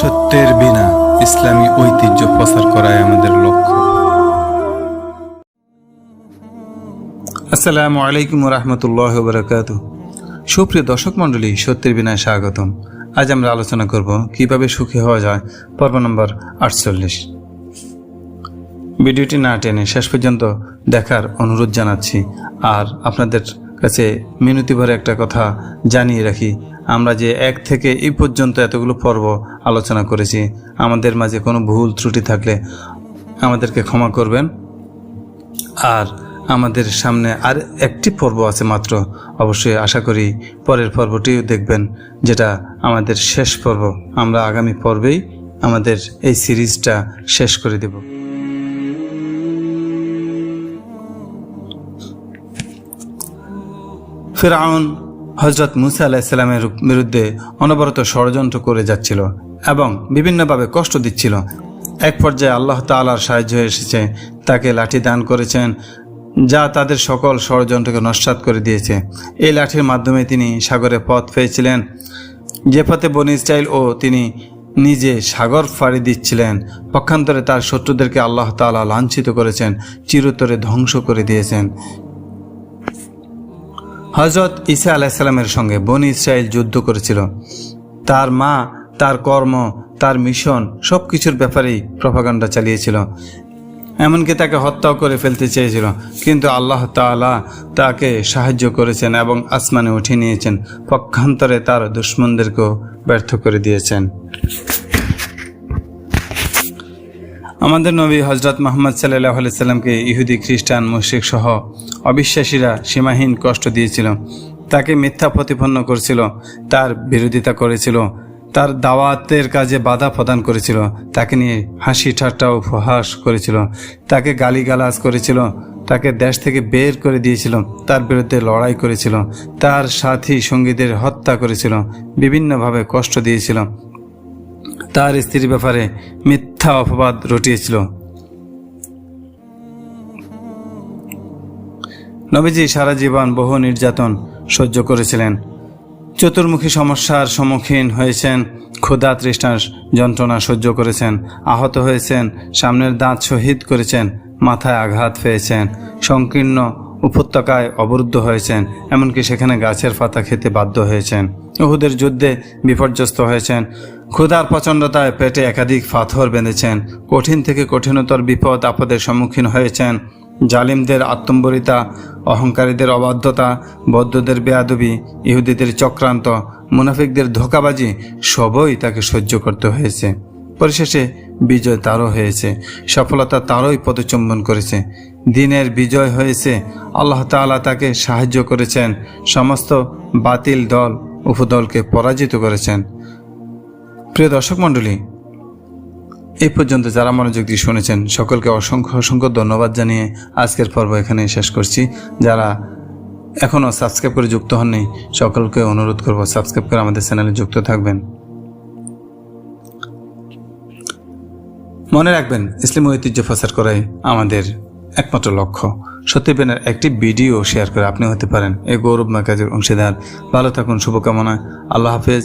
সত্যের বিনা ইসলামী ঐতিহ্য প্রচার করাই আমাদের লক্ষ্য। আসসালামু আলাইকুম রহমতুল্লাহ বরকাত সুপ্রিয় দর্শক মণ্ডলী, সত্যের বিনায় স্বাগতম। আজ আমরা আলোচনা করব কীভাবে সুখী হওয়া যায়। পর্ব নম্বর আটচল্লিশ। ভিডিওটি না টেনে শেষ পর্যন্ত দেখার অনুরোধ জানাচ্ছি। আর আপনাদের কাছে মিনতি ভরে একটা কথা জানিয়ে রাখি আমরা যে এক থেকে এই পর্যন্ত এতগুলো পর্ব আলোচনা করেছি, আমাদের মাঝে কোনো ভুল ত্রুটি থাকলে আমাদেরকে ক্ষমা করবেন। আর আমাদের সামনে আর একটি পর্ব আছে মাত্র, অবশ্যই আশা করি পরের পর্বটিও দেখবেন, যেটা আমাদের শেষ পর্ব। আমরা আগামী পর্বেই আমাদের এই সিরিজটা শেষ করে দেব। ফেরাউন হজরত মুসা আলাহিসাল্লামের বিরুদ্ধে অনবরত ষড়যন্ত্র করে যাচ্ছিল এবং বিভিন্নভাবে কষ্ট দিচ্ছিল। এক পর্যায়ে আল্লাহ তালার সাহায্য এসেছে, তাকে লাঠি দান করেছেন, যা তাদের সকল ষড়যন্ত্রকে নস্বাত করে দিয়েছে। এই লাঠির মাধ্যমে তিনি সাগরে পথ পেয়েছিলেন। যে পথে বনি ইসরাইল ও তিনি নিজে সাগর ফাড়ি দিচ্ছিলেন। পক্ষান্তরে তার শত্রুদেরকে আল্লাহ তাআলা লাঞ্ছিত করেছেন, চিরতরে ধ্বংস করে দিয়েছেন। হজরত ঈসা আলাইসাল্লামের সঙ্গে বনি ইসরায়েল যুদ্ধ করেছিল। তার মা, তার কর্ম, তার মিশন সব কিছুর ব্যাপারেই প্রভাকাণ্ডা চালিয়েছিল। এমনকি তাকে হত্যাও করে ফেলতে চেয়েছিল। কিন্তু আল্লাহ তাআলা তাকে সাহায্য করেছেন এবং আসমানে উঠিয়ে নিয়েছেন। পক্ষান্তরে তার দুশ্মনদেরকেও ব্যর্থ করে দিয়েছেন। আমাদের নবী হজরত মোহাম্মদ সাল্লাহ সাল্লামকে ইহুদি, খ্রিস্টান, মুশ্রিক সহ অবিশ্বাসীরা সীমাহীন কষ্ট দিয়েছিল। তাকে মিথ্যা প্রতিপন্ন করছিল, তার বিরোধিতা করেছিল, তার দাওয়াতের কাজে বাধা প্রদান করেছিল, তাকে নিয়ে হাসি ঠাট্টা উপহাস করেছিল, তাকে গালিগালাজ করেছিল, তাকে দেশ থেকে বের করে দিয়েছিল, তার বিরুদ্ধে লড়াই করেছিল, তার সাথী সঙ্গীদের হত্যা করেছিল, বিভিন্নভাবে কষ্ট দিয়েছিল। তার স্ত্রীর ব্যাপারে মিথ্যা অপবাদ রটিয়েছিল। নবীজি সারা জীবন বহু নির্যাতন সহ্য করেছিলেন। চতুর্মুখী সমস্যার সম্মুখীন হয়েছেন, ক্ষুধা তৃষ্ণার যন্ত্রণা সহ্য করেছেন, আহত হয়েছেন, সামনের দাঁত শহীদ করেছেন, মাথায় আঘাত পেয়েছেন, সংকীর্ণ উপত্যকায় অবরুদ্ধ হয়েছেন, এমনকি সেখানে গাছের পাতা খেতে বাধ্য হয়েছেন। উহুদের যুদ্ধে বিপর্যস্ত হয়েছেন। ক্ষুধার প্রচণ্ডতায় পেটে একাধিক পাথর বেঁধেছেন। কঠিন থেকে কঠিনতর বিপদ আপদের সম্মুখীন হয়েছেন। জালিমদের আত্মম্বরিতা, অহংকারীদের অবাধ্যতা, বৌদ্ধদের বেয়াদবি, ইহুদিদের চক্রান্ত, মুনাফিকদের ধোকাবাজি, সবই তাকে সহ্য করতে হয়েছে। পরিশেষে বিজয় তারও হয়েছে, সফলতা তারই পদচুম্বন করেছে। দিনের বিজয় হয়েছে, আল্লাহ তাআলা তাকে সাহায্য করেছেন। সমস্ত বাতিল দল, উপদলকে পরাজিত করেছেন। প্রিয় দর্শক মণ্ডলী এই পর্যন্ত যারা মনোযোগ দিয়ে শুনেছেন, সকলকে অসংখ্য অসংখ্য ধন্যবাদ জানিয়ে আজকের পর্ব এখানে শেষ করছি। যারা এখনও সাবস্ক্রাইব করে যুক্ত হননি, সকলকে অনুরোধ করব সাবস্ক্রাইব করে আমাদের চ্যানেলে যুক্ত থাকবেন। মনে রাখবেন, ইসলামী ঐতিহ্য প্রচার করাই আমাদের একমাত্র লক্ষ্য। সত্যিবেনের একটি ভিডিও শেয়ার করে আপনি হতে পারেন। এই গৌরবময় কাজের অংশীদার। ভালো থাকুন, শুভকামনা। আল্লাহ হাফেজ।